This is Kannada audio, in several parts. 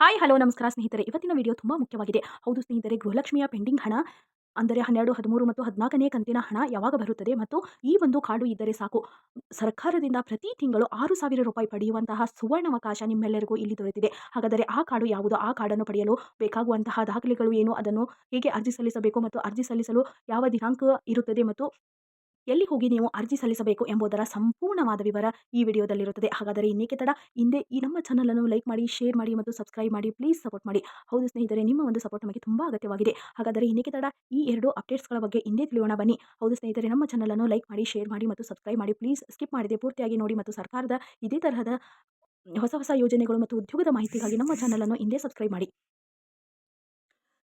ಹಾಯ್ ಹಲೋ ನಮಸ್ಕಾರ ಸ್ನೇಹಿತರೆ. ಇವತ್ತಿನ ವಿಡಿಯೋ ತುಂಬ ಮುಖ್ಯವಾಗಿದೆ. ಹೌದು ಸ್ನೇಹಿತರೆ, ಗೃಹಲಕ್ಷ್ಮಿಯ ಪೆಂಡಿಂಗ್ ಹಣ, ಅಂದರೆ ಹನ್ನೆರಡು, ಹದಿಮೂರು ಮತ್ತು ಹದಿನಾಲ್ಕನೇ ಕಂತಿನ ಹಣ ಯಾವಾಗ ಬರುತ್ತದೆ ಮತ್ತು ಈ ಒಂದು ಕಾರ್ಡು ಇದ್ದರೆ ಸಾಕು. ಸರ್ಕಾರದಿಂದ ಪ್ರತಿ ತಿಂಗಳು ಆರು ಸಾವಿರ ರೂಪಾಯಿ ಪಡೆಯುವಂತಹ ಸುವರ್ಣಾವಕಾಶ ನಿಮ್ಮೆಲ್ಲರಿಗೂ ಇಲ್ಲಿ ದೊರೆತಿದೆ. ಹಾಗಾದರೆ ಆ ಕಾರ್ಡು ಯಾವುದು? ಆ ಕಾರ್ಡನ್ನು ಪಡೆಯಲು ಬೇಕಾಗುವಂತಹ ದಾಖಲೆಗಳು ಏನು? ಅದನ್ನು ಹೇಗೆ ಅರ್ಜಿ ಸಲ್ಲಿಸಬೇಕು ಮತ್ತು ಅರ್ಜಿ ಸಲ್ಲಿಸಲು ಯಾವ ದಿನಾಂಕ ಇರುತ್ತದೆ ಮತ್ತು ಎಲ್ಲಿ ಹೋಗಿ ನೀವು ಅರ್ಜಿ ಸಲ್ಲಿಸಬೇಕು ಎಂಬುದರ ಸಂಪೂರ್ಣವಾದ ವಿವರ ಈ ವಿಡಿಯೋದಲ್ಲಿರುತ್ತದೆ. ಹಾಗಾದರೆ ಇನ್ನೇಕೆ ತಡ? ಹಿಂದೆ ಈ ನಮ್ಮ ಚಾನಲನ್ನು ಲೈಕ್ ಮಾಡಿ ಶೇರ್ ಮಾಡಿ ಮತ್ತು ಸಬ್ಸ್ಕ್ರೈಬ್ ಮಾಡಿ ಪ್ಲೀಸ್ ಸಪೋರ್ಟ್ ಮಾಡಿ. ಹೌದು ಸ್ನೇಹಿತರೆ, ನಿಮ್ಮ ಒಂದು ಸಪೋರ್ಟ್ ನಮಗೆ ತುಂಬ ಅಗತ್ಯವಾಗಿದೆ. ಹಾಗಾದರೆ ಇನ್ನೇಕೆ ತಡ? ಈ ಎರಡು ಅಪ್ಡೇಟ್ಸ್ಗಳ ಬಗ್ಗೆ ಹಿಂದೆ ತಿಳಿಯೋಣ ಬನ್ನಿ. ಹೌದು ಸ್ನೇಹಿತರೆ, ನಮ್ಮ ಚಾನಲನ್ನು ಲೈಕ್ ಮಾಡಿ ಶೇರ್ ಮಾಡಿ ಮತ್ತು ಸಬ್ಸ್ಕ್ರೈಬ್ ಮಾಡಿ ಪ್ಲೀಸ್ ಸ್ಕಿಪ್ ಮಾಡಿದೆ ಪೂರ್ತಿಯಾಗಿ ನೋಡಿ ಮತ್ತು ಸರ್ಕಾರದ ಇದೇ ತರಹದ ಹೊಸ ಹೊಸ ಯೋಜನೆಗಳು ಮತ್ತು ಉದ್ಯೋಗದ ಮಾಹಿತಿಗಾಗಿ ನಮ್ಮ ಚಾನಲನ್ನು ಹಿಂದೆ ಸಬ್ಸ್ಕ್ರೈಬ್ ಮಾಡಿ.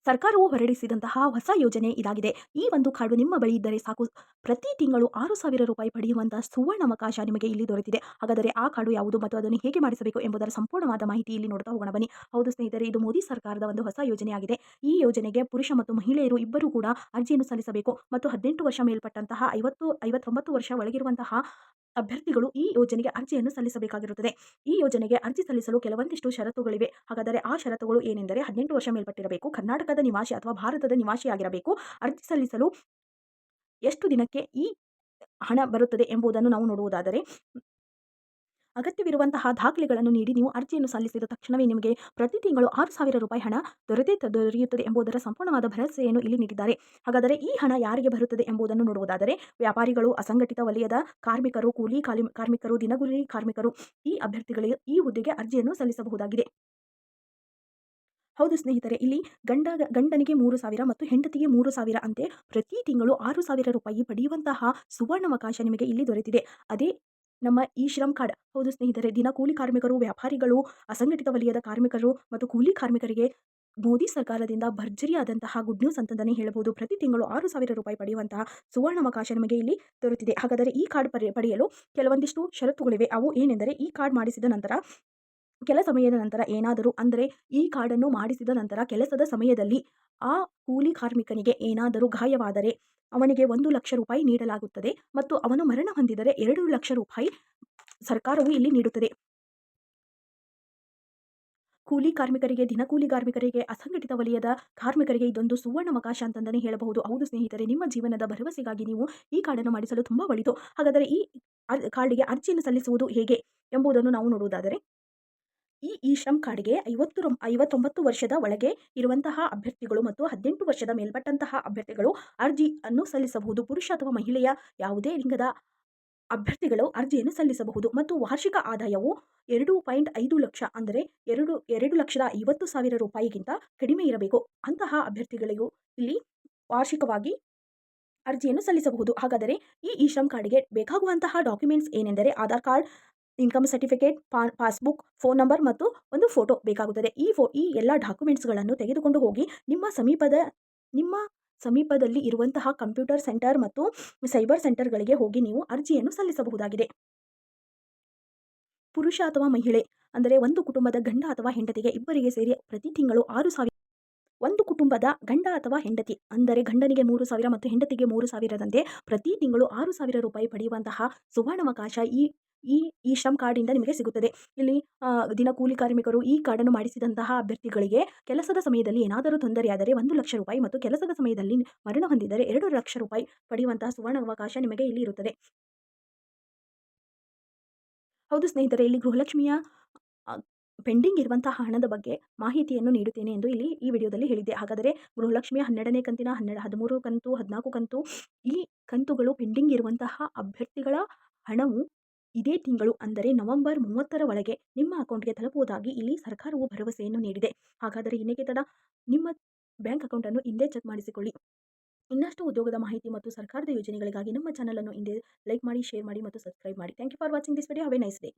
ಸರ್ಕಾರವು ಹೊರಡಿಸಿದಂತಹ ಹೊಸ ಯೋಜನೆ ಇದಾಗಿದೆ. ಈ ಒಂದು ಕಾರ್ಡು ನಿಮ್ಮ ಬಳಿ ಇದ್ದರೆ ಸಾಕು. ಪ್ರತಿ ತಿಂಗಳು ಆರು ಸಾವಿರ ರೂಪಾಯಿ ಪಡೆಯುವಂತಹ ಸುವರ್ಣ ಅವಕಾಶ ನಿಮಗೆ ಇಲ್ಲಿ ದೊರೆತಿದೆ. ಹಾಗಾದರೆ ಆ ಕಾರ್ಡು ಯಾವುದು ಮತ್ತು ಅದನ್ನು ಹೇಗೆ ಮಾಡಿಸಬೇಕು ಎಂಬುದರ ಸಂಪೂರ್ಣವಾದ ಮಾಹಿತಿ ಇಲ್ಲಿ ನೋಡ್ತಾ ಹೋಗೋಣ ಬನ್ನಿ. ಹೌದು ಸ್ನೇಹಿತರೆ, ಇದು ಮೋದಿ ಸರ್ಕಾರದ ಒಂದು ಹೊಸ ಯೋಜನೆಯಾಗಿದೆ ಈ ಯೋಜನೆಗೆ ಪುರುಷ ಮತ್ತು ಮಹಿಳೆಯರು ಇಬ್ಬರೂ ಕೂಡ ಅರ್ಜಿಯನ್ನು ಸಲ್ಲಿಸಬೇಕು. ಮತ್ತು ಹದಿನೆಂಟು ವರ್ಷ ಮೇಲ್ಪಟ್ಟಂತಹ ಐವತ್ತು, ಐವತ್ತೊಂಬತ್ತು ವರ್ಷ ಒಳಗಿರುವಂತಹ ಅಭ್ಯರ್ಥಿಗಳು ಈ ಯೋಜನೆಗೆ ಅರ್ಜಿಯನ್ನು ಸಲ್ಲಿಸಬೇಕಾಗಿರುತ್ತದೆ. ಈ ಯೋಜನೆಗೆ ಅರ್ಜಿ ಸಲ್ಲಿಸಲು ಕೆಲವೊಂದಿಷ್ಟು ಷರತ್ತುಗಳಿವೆ. ಹಾಗಾದರೆ ಆ ಷರತ್ತುಗಳು ಏನೆಂದರೆ ಹದಿನೆಂಟು ವರ್ಷ ಮೇಲ್ಪಟ್ಟಿರಬೇಕು. ಕರ್ನಾಟಕದ ನಿವಾಸಿ ಅಥವಾ ಭಾರತದ ನಿವಾಸಿಯಾಗಿರಬೇಕು ಅರ್ಜಿ ಸಲ್ಲಿಸಲು ಎಷ್ಟು ದಿನಕ್ಕೆ ಈ ಹಣ ಬರುತ್ತದೆ ಎಂಬುದನ್ನು ನಾವು ನೋಡುವುದಾದರೆ ಅಗತ್ಯವಿರುವಂತಹ ದಾಖಲೆಗಳನ್ನು ನೀಡಿ ನೀವು ಅರ್ಜಿಯನ್ನು ಸಲ್ಲಿಸಿದ ತಕ್ಷಣವೇ ನಿಮಗೆ ಪ್ರತಿ ತಿಂಗಳು ಆರು ಸಾವಿರ ರೂಪಾಯಿ ಹಣ ದೊರೆತೇ ದೊರೆಯುತ್ತದೆ ಎಂಬುದರ ಸಂಪೂರ್ಣವಾದ ಭರವಸೆಯನ್ನು ಇಲ್ಲಿ ನೀಡಿದ್ದಾರೆ. ಹಾಗಾದರೆ ಈ ಹಣ ಯಾರಿಗೆ ಬರುತ್ತದೆ ಎಂಬುದನ್ನು ನೋಡುವುದಾದರೆ, ವ್ಯಾಪಾರಿಗಳು, ಅಸಂಘಟಿತ ವಲಯದ ಕಾರ್ಮಿಕರು, ಕೂಲಿ ಕಾರ್ಮಿಕರು, ದಿನಗೂಲಿ ಕಾರ್ಮಿಕರು ಈ ಅಭ್ಯರ್ಥಿಗಳಿಗೆ ಈ ಹುದ್ದೆಗೆ ಅರ್ಜಿಯನ್ನು ಸಲ್ಲಿಸಬಹುದಾಗಿದೆ. ಹೌದು ಸ್ನೇಹಿತರೆ, ಇಲ್ಲಿ ಗಂಡ ಗಂಡನಿಗೆ ಮೂರು ಸಾವಿರ ಮತ್ತು ಹೆಂಡತಿಗೆ ಮೂರು ಸಾವಿರ ಅಂತೆ ಪ್ರತಿ ತಿಂಗಳು ಆರು ಸಾವಿರ ರೂಪಾಯಿ ಪಡೆಯುವಂತಹ ಸುವರ್ಣಾವಕಾಶ ನಿಮಗೆ ಇಲ್ಲಿ ದೊರೆತಿದೆ. ಅದೇ ನಮ್ಮ ಈ ಶ್ರಮ್ ಕಾರ್ಡ್, ಹೌದು ಸ್ನೇಹಿತರೆ, ದಿನ ಕೂಲಿ ಕಾರ್ಮಿಕರು, ವ್ಯಾಪಾರಿಗಳು, ಅಸಂಘಟಿತ ವಲಯದ ಕಾರ್ಮಿಕರು ಮತ್ತು ಕೂಲಿ ಕಾರ್ಮಿಕರಿಗೆ ಮೋದಿ ಸರ್ಕಾರದಿಂದ ಭರ್ಜರಿಯಾದಂತಹ ಗುಡ್ ನ್ಯೂಸ್ ಅಂತಂದನೇ ಹೇಳಬಹುದು ಪ್ರತಿ ತಿಂಗಳು ಆರು ಸಾವಿರ ರೂಪಾಯಿ ಪಡೆಯುವಂತಹ ಸುವರ್ಣಾವಕಾಶ ನಮಗೆ ಇಲ್ಲಿ ದೊರೆತಿದೆ. ಹಾಗಾದರೆ ಈ ಕಾರ್ಡ್ ಪಡೆಯಲು ಕೆಲವೊಂದಿಷ್ಟು ಷರತ್ತುಗಳಿವೆ. ಅವು ಏನೆಂದರೆ ಈ ಕಾರ್ಡ್ ಮಾಡಿಸಿದ ನಂತರ ಕೆಲ ಸಮಯದ ನಂತರ ಏನಾದರೂ ಅಂದರೆ ಈ ಕಾರ್ಡನ್ನು ಮಾಡಿಸಿದ ನಂತರ ಕೆಲಸದ ಸಮಯದಲ್ಲಿ ಆ ಕೂಲಿ ಕಾರ್ಮಿಕನಿಗೆ ಏನಾದರೂ ಗಾಯವಾದರೆ ಅವನಿಗೆ ಒಂದು ಲಕ್ಷ ರೂಪಾಯಿ ನೀಡಲಾಗುತ್ತದೆ ಮತ್ತು ಅವನು ಮರಣ ಹೊಂದಿದರೆ ಎರಡು ಲಕ್ಷ ರೂಪಾಯಿ ಸರ್ಕಾರವು ಇಲ್ಲಿ ನೀಡುತ್ತದೆ. ಕೂಲಿ ಕಾರ್ಮಿಕರಿಗೆ ದಿನಕೂಲಿ ಕಾರ್ಮಿಕರಿಗೆ, ಅಸಂಘಟಿತ ವಲಯದ ಕಾರ್ಮಿಕರಿಗೆ ಇದೊಂದು ಸುವರ್ಣ ಅವಕಾಶ ಅಂತಂದನೇ ಹೇಳಬಹುದು. ಹೌದು ಸ್ನೇಹಿತರೆ, ನಿಮ್ಮ ಜೀವನದ ಭರವಸೆಗಾಗಿ ನೀವು ಈ ಕಾರ್ಡನ್ನು ಮಾಡಿಸಲು ತುಂಬ ಒಳಿತು. ಹಾಗಾದರೆ ಈ ಕಾರ್ಡಿಗೆ ಅರ್ಜಿಯನ್ನು ಸಲ್ಲಿಸುವುದು ಹೇಗೆ ಎಂಬುದನ್ನು ನಾವು ನೋಡುವುದಾದರೆ ಈ ಇ ಶ್ರಮ್ ಕಾರ್ಡ್ಗೆ ಐವತ್ತು ಐವತ್ತೊಂಬತ್ತು ವರ್ಷದ ಒಳಗೆ ಇರುವಂತಹ ಅಭ್ಯರ್ಥಿಗಳು ಮತ್ತು ಹದಿನೆಂಟು ವರ್ಷದ ಮೇಲ್ಪಟ್ಟಂತಹ ಅಭ್ಯರ್ಥಿಗಳು ಅರ್ಜಿಯನ್ನು ಸಲ್ಲಿಸಬಹುದು. ಪುರುಷ ಅಥವಾ ಮಹಿಳೆಯ ಯಾವುದೇ ಲಿಂಗದ ಅಭ್ಯರ್ಥಿಗಳು ಅರ್ಜಿಯನ್ನು ಸಲ್ಲಿಸಬಹುದು. ಮತ್ತು ವಾರ್ಷಿಕ ಆದಾಯವು ಎರಡು ಪಾಯಿಂಟ್ ಐದು ಲಕ್ಷ ಅಂದರೆ ಎರಡು ಎರಡು ಲಕ್ಷದ ಐವತ್ತು ಸಾವಿರ ರೂಪಾಯಿಗಿಂತ ಕಡಿಮೆ ಇರಬೇಕು. ಅಂತಹ ಅಭ್ಯರ್ಥಿಗಳಿಗೂ ಇಲ್ಲಿ ವಾರ್ಷಿಕವಾಗಿ ಅರ್ಜಿಯನ್ನು ಸಲ್ಲಿಸಬಹುದು. ಹಾಗಾದರೆ ಈ ಇ ಶ್ರಮ್ ಕಾರ್ಡ್ಗೆ ಬೇಕಾಗುವಂತಹ ಡಾಕ್ಯುಮೆಂಟ್ಸ್ ಏನೆಂದರೆ ಆಧಾರ್ ಕಾರ್ಡ್ ಇನ್ಕಮ್ ಸರ್ಟಿಫಿಕೇಟ್ ಪಾ ಪಾಸ್ಬುಕ್ ಫೋನ್ ನಂಬರ್ ಮತ್ತು ಒಂದು ಫೋಟೋ ಬೇಕಾಗುತ್ತದೆ. ಈ ಫೋ, ಈ ಎಲ್ಲ ಡಾಕ್ಯುಮೆಂಟ್ಸ್ಗಳನ್ನು ತೆಗೆದುಕೊಂಡು ಹೋಗಿ ನಿಮ್ಮ ಸಮೀಪದ, ನಿಮ್ಮ ಸಮೀಪದಲ್ಲಿ ಇರುವಂತಹ ಕಂಪ್ಯೂಟರ್ ಸೆಂಟರ್ ಮತ್ತು ಸೈಬರ್ ಸೆಂಟರ್ಗಳಿಗೆ ಹೋಗಿ ನೀವು ಅರ್ಜಿಯನ್ನು ಸಲ್ಲಿಸಬಹುದಾಗಿದೆ. ಪುರುಷ ಅಥವಾ ಮಹಿಳೆ, ಅಂದರೆ ಒಂದು ಕುಟುಂಬದ ಗಂಡ ಅಥವಾ ಹೆಂಡತಿಗೆ ಇಬ್ಬರಿಗೆ ಸೇರಿ ಪ್ರತಿ ತಿಂಗಳು ಆರು ಸಾವಿರ ಒಂದು ಕುಟುಂಬದ ಗಂಡ ಅಥವಾ ಹೆಂಡತಿ, ಅಂದರೆ ಗಂಡನಿಗೆ ಮೂರು ಸಾವಿರ ಮತ್ತು ಹೆಂಡತಿಗೆ ಮೂರು ಸಾವಿರದಂತೆ ಪ್ರತಿ ತಿಂಗಳು ಆರು ಸಾವಿರ ರೂಪಾಯಿ ಪಡೆಯುವಂತಹ ಸುವರ್ಣಾವಕಾಶ ಈ ಈ ಈ ಶ್ರಮ್ ಕಾರ್ಡಿಂದ ನಿಮಗೆ ಸಿಗುತ್ತದೆ. ಇಲ್ಲಿ ದಿನ ಕೂಲಿ ಕಾರ್ಮಿಕರು ಈ ಕಾರ್ಡನ್ನು ಮಾಡಿಸಿದಂತಹ ಅಭ್ಯರ್ಥಿಗಳಿಗೆ ಕೆಲಸದ ಸಮಯದಲ್ಲಿ ಏನಾದರೂ ತೊಂದರೆಯಾದರೆ ಒಂದು ಲಕ್ಷ ರೂಪಾಯಿ ಮತ್ತು ಕೆಲಸದ ಸಮಯದಲ್ಲಿ ಮರಣ ಹೊಂದಿದರೆ ಎರಡು ಲಕ್ಷ ರೂಪಾಯಿ ಪಡೆಯುವಂತಹ ಸುವರ್ಣ ಅವಕಾಶ ನಿಮಗೆ ಇಲ್ಲಿ ಇರುತ್ತದೆ. ಹೌದು ಸ್ನೇಹಿತರೆ, ಇಲ್ಲಿ ಗೃಹಲಕ್ಷ್ಮಿಯ ಪೆಂಡಿಂಗ್ ಇರುವಂತಹ ಹಣದ ಬಗ್ಗೆ ಮಾಹಿತಿಯನ್ನು ನೀಡುತ್ತೇನೆ ಎಂದು ಇಲ್ಲಿ ಈ ವಿಡಿಯೋದಲ್ಲಿ ಹೇಳಿದೆ ಹಾಗಾದರೆ ಗೃಹಲಕ್ಷ್ಮಿಯ ಹನ್ನೆರಡನೇ ಕಂತಿನ ಹನ್ನೆರಡು ಹದಿಮೂರು ಕಂತು, ಹದಿನಾಲ್ಕು ಕಂತು ಈ ಕಂತುಗಳು ಪೆಂಡಿಂಗ್ ಇರುವಂತಹ ಅಭ್ಯರ್ಥಿಗಳ ಹಣವು ಇದೇ ತಿಂಗಳು ಅಂದರೆ ನವೆಂಬರ್ ಮೂವತ್ತರ ಒಳಗೆ ನಿಮ್ಮ ಅಕೌಂಟ್ಗೆ ತಲುಪುವುದಾಗಿ ಇಲ್ಲಿ ಸರ್ಕಾರವು ಭರವಸೆಯನ್ನು ನೀಡಿದೆ. ಹಾಗಾದರೆ ಇನ್ನೇಕೆ ತಡ? ನಿಮ್ಮ ಬ್ಯಾಂಕ್ ಅಕೌಂಟನ್ನು ಹಿಂದೆ ಚೆಕ್ ಮಾಡಿಸಿಕೊಳ್ಳಿ. ಇನ್ನಷ್ಟು ಉದ್ಯೋಗದ ಮಾಹಿತಿ ಮತ್ತು ಸರ್ಕಾರದ ಯೋಜನೆಗಳಿಗಾಗಿ ನಮ್ಮ ಚಾನಲನ್ನು ಹಿಂದೆ ಲೈಕ್ ಮಾಡಿ, ಶೇರ್ ಮಾಡಿ ಮತ್ತು ಸಬ್ಸ್ಕ್ರೈಬ್ ಮಾಡಿ. Thank you for watching this video. Have nice day.